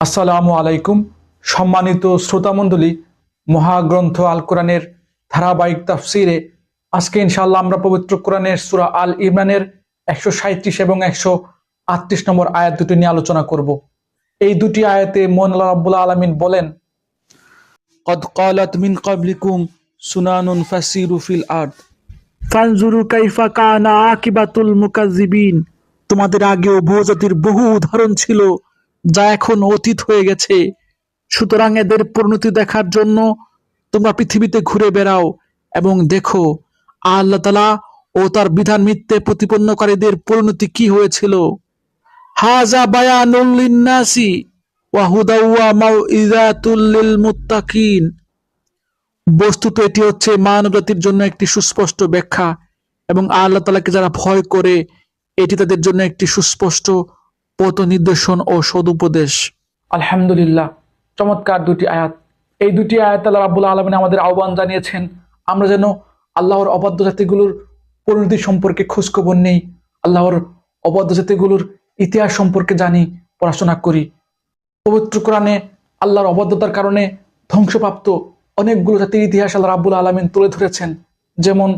আসসালামু আলাইকুম সম্মানিত শ্রোতামণ্ডলী মহাগ্রন্থ আল কোরআনের ধারাবাহিক তাফসিরে আজকে ইনশাআল্লাহ আমরা পবিত্র কোরআনের সুরা আল ইমরানের একশো সাঁত্রিশ এবং একশো আটত্রিশ নম্বর আয়াত দুটি নিয়ে আলোচনা করব এই দুটি আয়াতে মোহন আল্লাহ রাব্বুল আলমিন বলেন قد قالت من قبلكم سنان فسيروا في الأرض ফানজুরু কাইফা কানা আকিবাতুল মুকাজ্জিবিন তোমাদের আগেও বহুজাতির বহু উদাহরণ ছিল যা এখন অতীত হয়ে গেছে। সুতরাং এদের পরিণতি দেখার জন্য তোমরা পৃথিবীতে ঘুরে বেড়াও এবং দেখো, আল্লাহ তালা ও তার বিধান মিথ্যে প্রতিপন্নকারীদের পরিণতি কি হয়েছিল। হাজা বায়ানুল লিন্নাসি ওয়া হুদা ওয়া মাউইযাতুল লিল মুত্তাকিন বস্তুত এটি হচ্ছে মানব জাতির জন্য একটি সুস্পষ্ট ব্যাখ্যা এবং আল্লাহ তালাকে যারা ভয় করে, এটি তাদের জন্য একটি সুস্পষ্ট পথ নির্দেশন ও সদুপদেশ। আলহামদুলিল্লাহ, চমৎকার দুটি আয়াত। এই দুটি আয়াত আল্লাহ রাবুল আলমিন আমাদের আহ্বান জানিয়েছেন, আমরা যেন আল্লাহর অবাধ্য জাতিগুলোর পরিণতি সম্পর্কে খোঁজখবর নেই, আল্লাহর অবাধ্য জাতিগুলোর ইতিহাস সম্পর্কে জানি, পড়াশোনা করি। পবিত্র কোরআনে আল্লাহর অবাধ্যতার কারণে ধ্বংসপ্রাপ্ত অনেকগুলো জাতির ইতিহাস আল্লাহ রাবুল আলমিন তুলে ধরেছেন, যেমন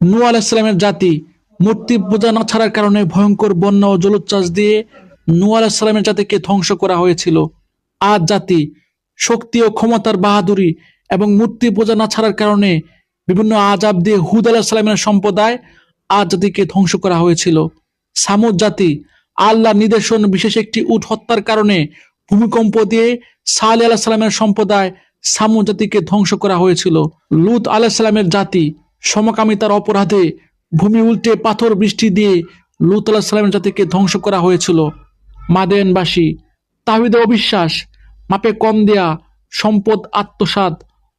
নূ আলাইসালামের জাতি মূর্তি পূজা না ছাড়ার কারণে ভয়ঙ্কর বন্যা ও জলোচ্ছ্বাস দিয়ে নূ আলাইসালামের জাতিকে ধ্বংস করা হয়েছিল। আজ জাতি শক্তি ও ক্ষমতার বাহাদুরি এবং মূর্তি পূজা না ছাড়ার কারণে বিভিন্ন আজাব দিয়ে হুদ আলাহিসাল্লামের সম্প্রদায় আজ জাতিকে ধ্বংস করা হয়েছিল। সামুদ জাতি আল্লাহ নির্দেশন বিশেষ একটি উট হত্যার কারণে ভূমিকম্প দিয়ে সালে আলাহ সাল্লামের সম্প্রদায় সামুদ জাতিকে ধ্বংস করা হয়েছিল। লুত আলাহ সাল্লামের জাতি সমকামিতার অপরাধে ভূমি উল্টে পাথর বৃষ্টি দিয়ে লুত সাল্লামের জাতিকে ধ্বংস করা হয়েছিল। মাদেনবাসী তাহিদে অবিশ্বাস, মাপে কম দেয়া, সম্পদ, আত্মসাৎ,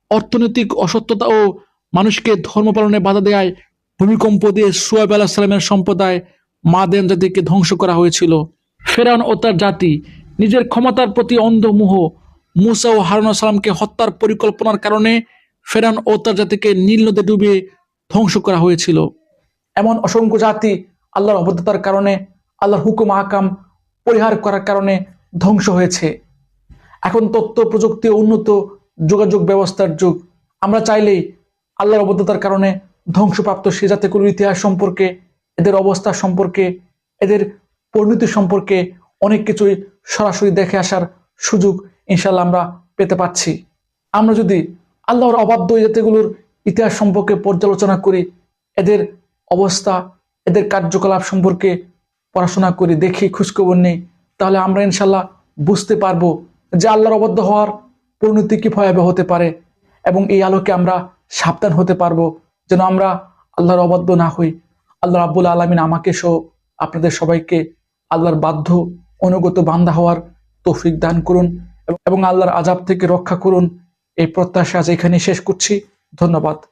অর্থনৈতিক অসত্যতা ও মানুষকে ধর্ম পালনে বাধা দেয় ভূমিকম্প দিয়ে সুয়াব আলাহ সাল্লামের সম্প্রদায় মাদেন জাতিকে ধ্বংস করা হয়েছিল। ফেরান ও তার জাতি নিজের ক্ষমতার প্রতি অন্ধমোহ মুসা ও হারুন সালামকে হত্যার পরিকল্পনার কারণে ফেরান ও তার জাতিকে নীল নদে ডুবে ধ্বংস করা হয়েছিল। এমন অসংখ্য জাতি আল্লাহর অবদ্ধতার কারণে, আল্লাহর হুকুম আকাম পরিহার করার কারণে ধ্বংস হয়েছে। এখন তথ্য প্রযুক্তি উন্নত যোগাযোগ ব্যবস্থার যুগ। আমরা চাইলেই আল্লাহর অবদ্ধতার কারণে ধ্বংসপ্রাপ্ত সে জাতিগুলোর ইতিহাস সম্পর্কে, এদের অবস্থা সম্পর্কে, এদের পরিণতি সম্পর্কে অনেক কিছুই সরাসরি দেখে আসার সুযোগ ইনশাল্লাহ আমরা পেতে পাচ্ছি। আমরা যদি আল্লাহর অবাধ্য জাতিগুলোর ইতিহাস সম্পর্কে পর্যালোচনা করি, এদের অবস্থা, এদের কার্যকলাপ সম্পর্কে পড়াশোনা করে দেখি খোঁজখবর নেই, তাহলে আমরা ইনশাল্লাহ বুঝতে পারব যে আল্লাহর অবদ্ধ হওয়ার পরিণতি কি ভয়াবহ হতে পারে এবং এই আলোকে আমরা সাবধান হতে পারব যেন আমরা আল্লাহর অবাধ্য না হই। আল্লাহ রাব্বুল আলমিন আমাকে সহ আপনাদের সবাইকে আল্লাহর বাধ্য, অনুগত বান্ধা হওয়ার তৌফিক দান করুন এবং আল্লাহর আজাব থেকে রক্ষা করুন। এই প্রত্যাশা আজ এখানে শেষ করছি। ধন্যবাদ।